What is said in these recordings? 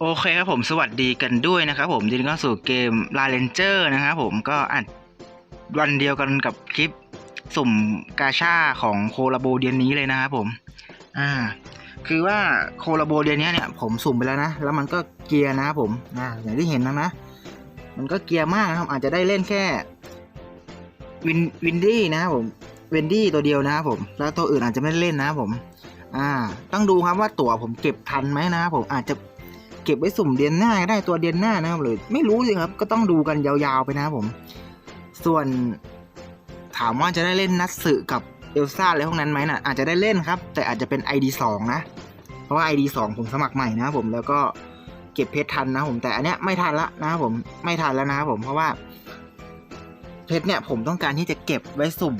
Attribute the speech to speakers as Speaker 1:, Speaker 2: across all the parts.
Speaker 1: โอเคครับผมสวัสดีกันด้วยนะครับผมยินดีต้อนสู่เกม l a r a n g e r นะครับผมก็อัดวันเดียวกันกับคลิปสุ่มกาชาของโคลาโบเดือนนี้เลยนะครับผม อ่า คือว่าโคลาโบเดือนนี้เนี่ยผมสุ่มไปแล้วนะ แล้วมันก็เกียร์นะครับผมอ่าอย่างที่เห็นนะนะ มันก็เกียร์มากนะครับอาจจะได้เล่นแค่วินวินดี้นะครับผมเวนดี้ตัวเดียวนะครับผม แล้วตัวอื่นอาจจะไม่ได้เล่นนะครับผม อ่า ต้องดูครับว่าตั๋วผมเก็บทันไหมนะครับผมอาจจะ เก็บไว้สุ่มเดือนหน้าก็ได้ตัวเดือนหน้านะครับหรือไม่รู้สิครับ ก็ต้องดูกันยาวๆไปนะครับผม ส่วนถามว่าจะได้เล่นนัดสึกับเอลซ่าอะไรพวกนั้นไหมนะ่ะอาจจะได้เล่นครับ แต่อาจจะเป็น ID 2 นะ เพราะว่า ID 2 ผมสมัครใหม่นะครับผมแล้วก็เก็บเพชรทันนะผมแต่อันเนี้ยไม่ทันละนะครับผมไม่ทันแล้วนะครับผมเพราะว่าเพชรเนี่ยผมต้องการที่จะเก็บไว้สุ่ม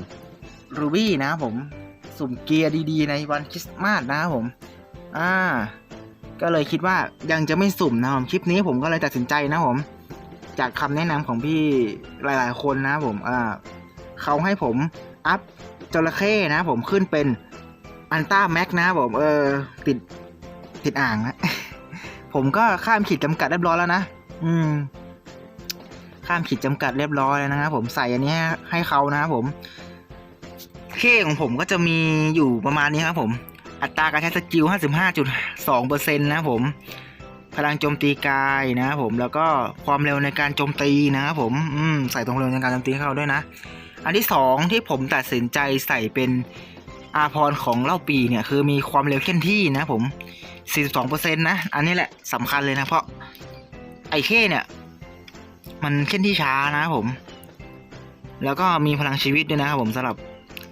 Speaker 1: รูบี้นะครับผมสุ่มเกียร์ดีๆ ในวันคริสต์มาสนะครับผม อ่า ก็เลยคิดว่ายังจะไม่สุ่มนะครับผมคลิปนี้ผมก็เลยตัดสินใจนะครับผมจากคำแนะนำของพี่หลาย ๆ คนนะผมอ่าเขาให้ผมอัพจระเข้นะผมขึ้นเป็นอันต้าแม็กนะผมเออติดติดอ่างนะผมก็ข้ามขีดจำกัดเรียบร้อยแล้วนะอืม ข้ามขีดจำกัดเรียบร้อยแล้วนะครับผมใส่อันนี้ให้เขานะครับผมเคของผมก็จะมีอยู่ประมาณนี้ครับผม อัตราการใช้สกิล 55.2%นะครับผม พลังโจมตีกายนะครับผม แล้วก็ความเร็วในการโจมตีนะครับผม อืม ใส่ตรงเร็วในการโจมตีให้เขาด้วยนะ อันที่สองที่ผมตัดสินใจใส่เป็นอาพรของเล่าปีเนี่ย คือมีความเร็วเคลื่อนที่นะผม 42%นะ อันนี้แหละสำคัญเลยนะ เพราะไอ้เข้เนี่ย มันเคลื่อนที่ช้านะผม แล้วก็มีพลังชีวิตด้วยนะครับผมสำหรับ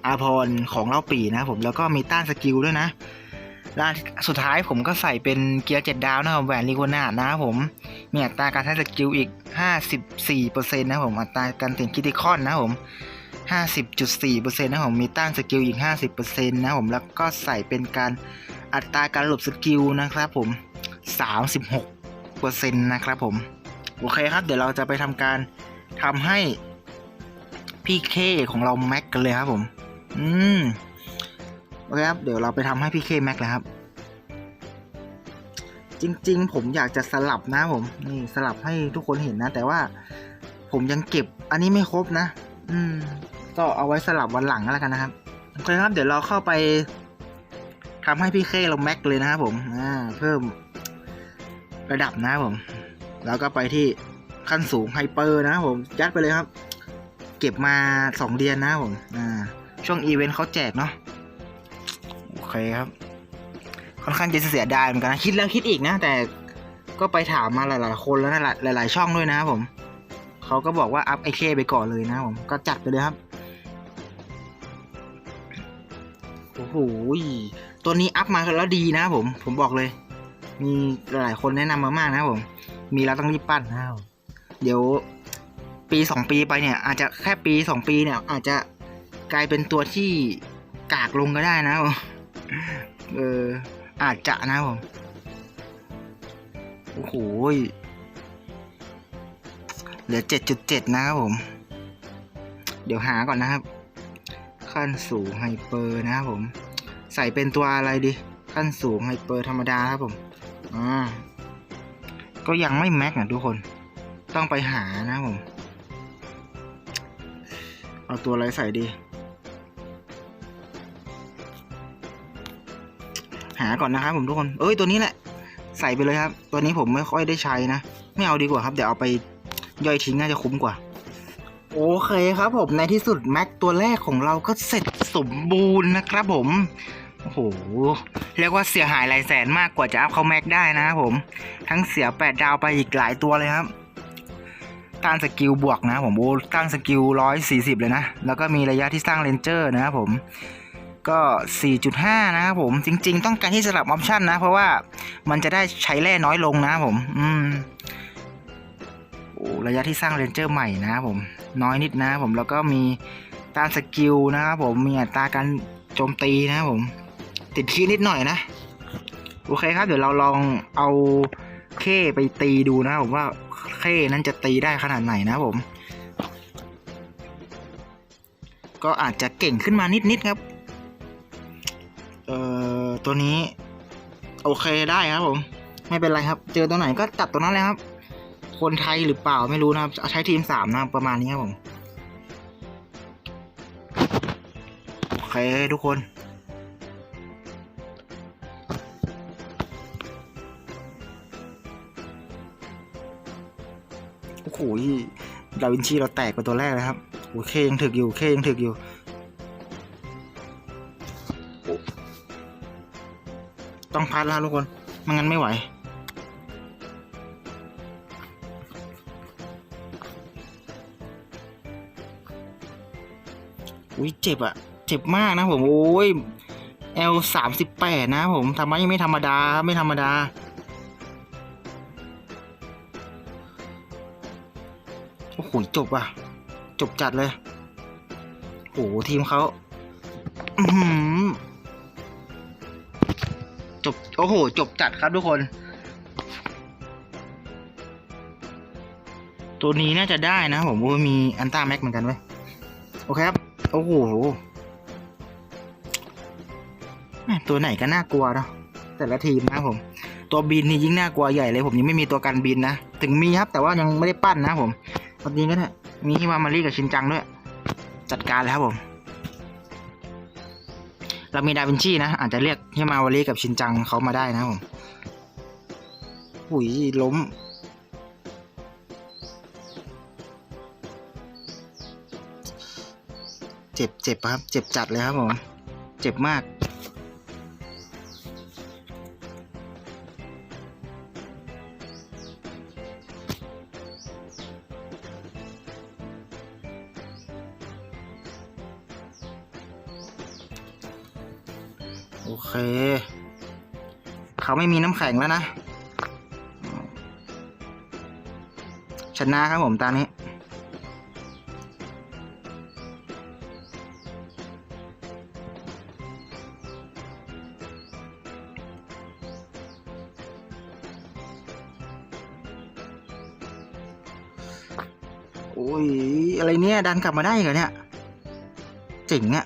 Speaker 1: อาพรของเล่าปีนะครับผมแล้วก็มีต้านสกิลด้วยนะแล้วอันสุดท้ายผมก็ใส่เป็นเกียร์เจ็ดดาวนะครับแหวนลิโกนาดนะครับผมมีอัตราการใช้สกิลอีก 54%นะครับผมอัตราการติดคิติคอนนะครับผม 50.4%นะครับผมมีต้านสกิลอีก 50%นะครับผมแล้วก็ใส่เป็นการอัตราการหลบสกิลนะครับผม 36%นะครับผมโอเคครับ เดี๋ยวเราจะไปทำการทำให้พี่เคของเราแม็กกันเลยครับผม อืมโอเคครับเดี๋ยวเราไปทำให้พี่เคแม็กเลยครับ จริง ๆ ผมอยากจะสลับนะผม นี่สลับให้ทุกคนเห็นนะ แต่ว่าผมยังเก็บ อันนี้ไม่ครบนะ อืม ก็เอาไว้สลับวันหลังก็แล้วกันนะครับโอเคครับ เดี๋ยวเราเข้าไปทำให้พี่เคเราแม็กเลยนะครับผม อ่า เพิ่มระดับนะครับผม แล้วก็ไปที่ขั้นสูงไฮเปอร์นะครับผม ยัดไปเลยครับ เก็บมาสองเดือนนะครับผม อ่า ช่วงอีเวนต์เขาแจกเนาะโอเคครับ ค่อนข้างจะเสียดายเหมือนกันนะคิดแล้วคิดอีกนะ แต่ก็ไปถามมาหลาย ๆ คนแล้วนะหลายหลายๆช่องด้วยนะครับผมเขาก็บอกว่าอัพไอเคไปก่อนเลยนะผมก็จัดไปเลยครับโอ้โหตัวนี้อัพมาแล้วดีนะผม ผมบอกเลย มีหลายๆคนแนะนำมามากนะผม มีแล้วต้องรีบปั้นนะครับเดี๋ยวปีสองปีไปเนี่ย อาจจะแค่ปีสองปีเนี่ย อาจจะ กลายเป็นตัวที่กากลงก็ได้นะผมเอออาจจะนะผมโอ้โหเหลือเจ็ดจุดเจ็ดนะครับผม เดี๋ยวหาก่อนนะครับ ขั้นสูงไฮเปอร์นะครับผม ใส่เป็นตัวอะไรดี ขั้นสูงไฮเปอร์ธรรมดาครับผม อ่า ก็ยังไม่แม็กนะทุกคน ต้องไปหานะครับผม เอาตัวอะไรใส่ดี หาก่อนนะครับผมทุกคน เอ้ยตัวนี้แหละ ใส่ไปเลยครับ ตัวนี้ผมไม่ค่อยได้ใช้นะ ไม่เอาดีกว่าครับ เดี๋ยวเอาไปย่อยทิ้งน่าจะคุ้มกว่า โอเคครับผม ในที่สุดแม็กตัวแรกของเราก็เสร็จสมบูรณ์นะครับผม โอ้โห เรียกว่าเสียหายหลายแสนมากกว่าจะอัพเขาแม็กได้นะครับผม ทั้งเสียแปดดาวไปอีกหลายตัวเลยครับต้านสกิลบวกนะผมโอ้ต้านสกิลร้อยสี่สิบเลยนะ แล้วก็มีระยะที่สร้างเลนเจอร์นะครับผม ก็ 4.5 นะครับผม จริง ๆ ต้องการที่สลับออปชันนะ เพราะว่ามันจะได้ใช้แร่น้อยลงนะครับผม อืมโอ้ระยะที่สร้างเรนเจอร์ใหม่นะครับผม น้อยนิดนะครับผมแล้วก็มีตานสกิลนะครับผมมีอัตราการโจมตีนะครับผม ติดคีย์นิดหน่อยนะ โอเคครับ เดี๋ยวเราลองเอาเคไปตีดูนะครับผมว่าเคนั้นจะตีได้ขนาดไหนนะครับผม ก็อาจจะเก่งขึ้นมานิดๆครับ เอ่อตัวนี้ โอเคได้ครับผม ไม่เป็นไรครับ เจอตัวไหนก็จัดตัวนั้นเลยครับ คนไทยหรือเปล่าไม่รู้นะครับใช้ทีมสามนะประมาณนี้ครับผมโอเคทุกคนโอ้โหดาวินชีเราแตกกว่าตัวแรกเลยครับโอเคยังถึกอยู่โอเคยังถึกอยู่ ต้องพัดแล้วทุกคนไม่งั้นไม่ไหว อุ้ยเจ็บอะเจ็บมากนะผมโอ้ย L สามสิบแปดนะผมทำไมไม่ธรรมดาไม่ธรรมดา โอ้โหจบอะ จบจัดเลย โอ้โหทีมเขาอื โอ้โห จบจัดครับทุกคน ตัวนี้น่าจะได้นะผมมีอันต้าแม็กเหมือนกันเว้ย โอเคครับ โอ้โหตัวไหนก็น่ากลัวเนาะแต่ละทีมนะผม ตัวบินนี่ยิ่งน่ากลัวใหญ่เลย ผมยังไม่มีตัวกันบินนะ ถึงมีครับ แต่ว่ายังไม่ได้ปั้นนะผมตอนนี้ก็ได้มีฮิมามารีกับชินจังด้วย จัดการเลยครับผม เรามีดาวินชีนะ อาจจะเรียกฮิมาวารีกับชินจังเขามาได้นะผมหุยล้ม เจ็บเจ็บครับ เจ็บจัดเลยครับผม เจ็บมาก โอเค เขาไม่มีน้ำแข็งแล้วนะ ชนะครับผมตอนนี้โอ้ย อะไรเนี่ย ดันกลับมาได้เหรอเนี่ย เจ๋งอะ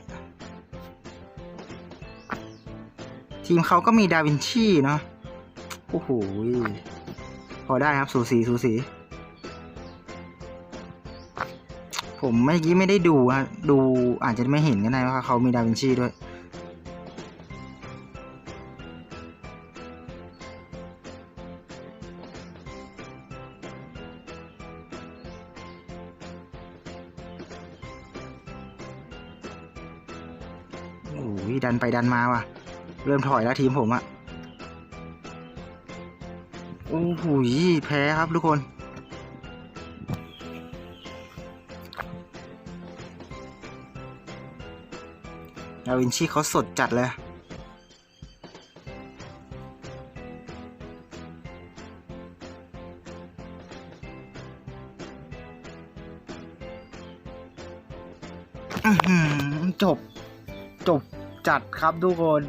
Speaker 1: ทีมเขาก็มีดาวินชีเนาะโอ้โหพอได้ครับ สูสีสูสี ผมเมื่อกี้ไม่ได้ดูฮะดูอาจจะไม่เห็นก็ได้ว่าเขามีดาวินชีด้วย โอ้ยดันไปดันมาว่ะ เริ่มถอยแล้วทีมผมอะโอ้โหแพ้ครับทุกคนดาวินชีเขาสดจัดเลยจบ จบจัดครับทุกคน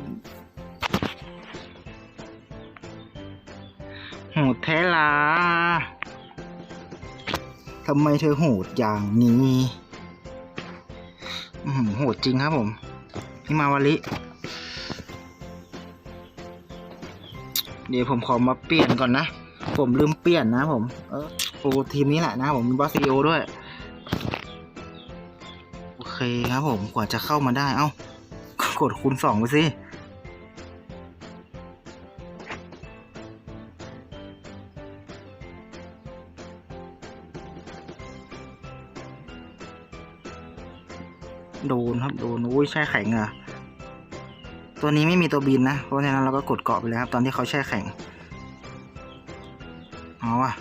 Speaker 1: หดแท้ลาทำไมเธอโหดอย่างนี้อือหือโหดจริงครับผมพี่มาวาลิ เดี๋ยวผมขอมาเปลี่ยนก่อนนะ ผมลืมเปลี่ยนนะผม เออโอ้ทีมนี้แหละนะผมบอสซีโอด้วย โอเคครับผม กว่าจะเข้ามาได้ เอ้ากดคูณสองไปสิ โดนครับโดนอุ้ยแช่แข็งอะตัวนี้ไม่มีตัวบินนะ เพราะฉะนั้นเราก็กดเกาะไปเลยครับ ตอนที่เขาแช่แข็งเอาว่ะ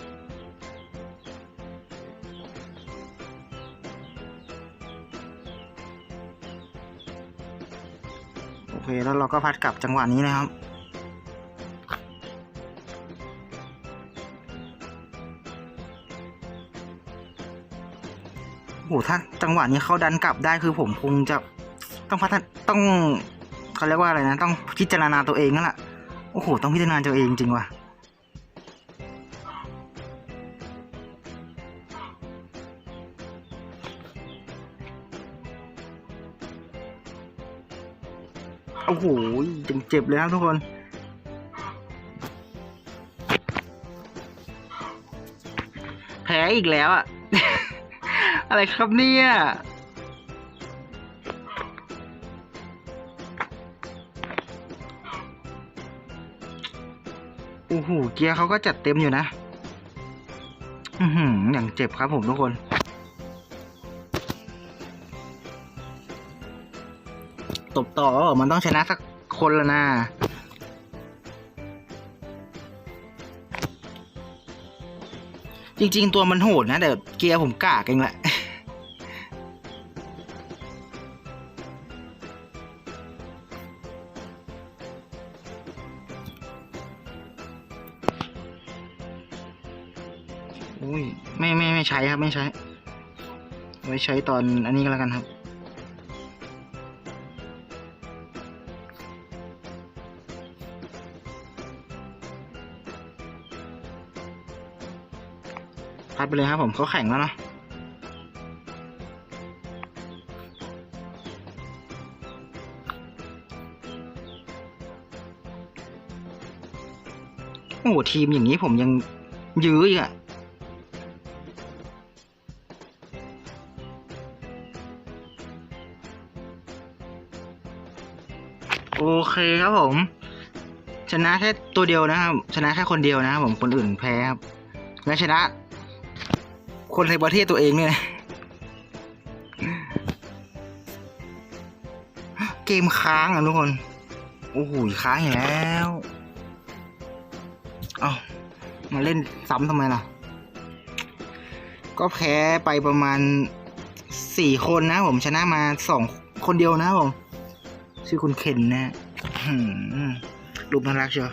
Speaker 1: โอเค แล้วเราก็พัดกลับจังหวะนี้นะครับ โหถ้าจังหวะนี้เขาดันกลับได้คือผมคงจะต้องพัฒนต้องเขาเรียกว่าอะไรนะ ต้องพิจารณาตัวเองนั่นแหละโอ้โห ต้องพิจารณาตัวเองจริงว่ะโอ้โหจังเจ็บเลยครับทุกคนแพ้อีกแล้วอะ อะไรครับเนี่ย โอ้โห เกียร์เขาก็จัดเต็มอยู่นะ อือหืออย่างเจ็บครับผมทุกคนตบต่อมันต้องชนะสักคนละนะจริง ๆ ตัวมันโหดนะแต่เกียร์ผมกากเองแหละ อุ้ยไม่ไม่ไม่ใช้ครับ ไม่ใช้ ไว้ใช้ตอนอันนี้ก็แล้วกันครับ พัดไปเลยครับผมเขาแข่งแล้วเนาะโอ้โหทีมอย่างนี้ผมยังยื้ออีกอะ เคครับผม ชนะแค่ตัวเดียวนะครับ ชนะแค่คนเดียวนะครับผมคนอื่นแพ้ครับ และชนะ คนในประเทศตัวเองเนี่ยนะเกมค้างอะทุกคนโอ้โหค้างอย่างแล้วเอามาเล่นซ้ำทำไมล่ะ ก็แพ้ไปประมาณสี่คนนะผมชนะมาสองคนเดียวนะผม ชื่อคุณเคนนะ รูปน่ารักเชียว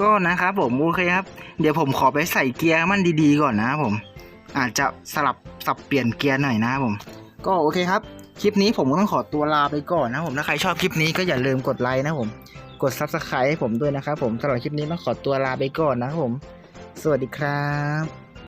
Speaker 1: ก็นะครับผมโอเคครับ เดี๋ยวผมขอไปใส่เกียร์มันดีๆก่อนนะครับผม อาจจะสลับสับเปลี่ยนเกียร์หน่อยนะครับผม ก็โอเคครับ คลิปนี้ผมก็ต้องขอตัวลาไปก่อนนะครับผมถ้าใครชอบคลิปนี้ก็อย่าลืมกดไลค์นะครับผม กด subscribe ให้ผมด้วยนะครับผมสำหรับคลิปนี้ต้องขอตัวลาไปก่อนนะครับผม สวัสดีครับ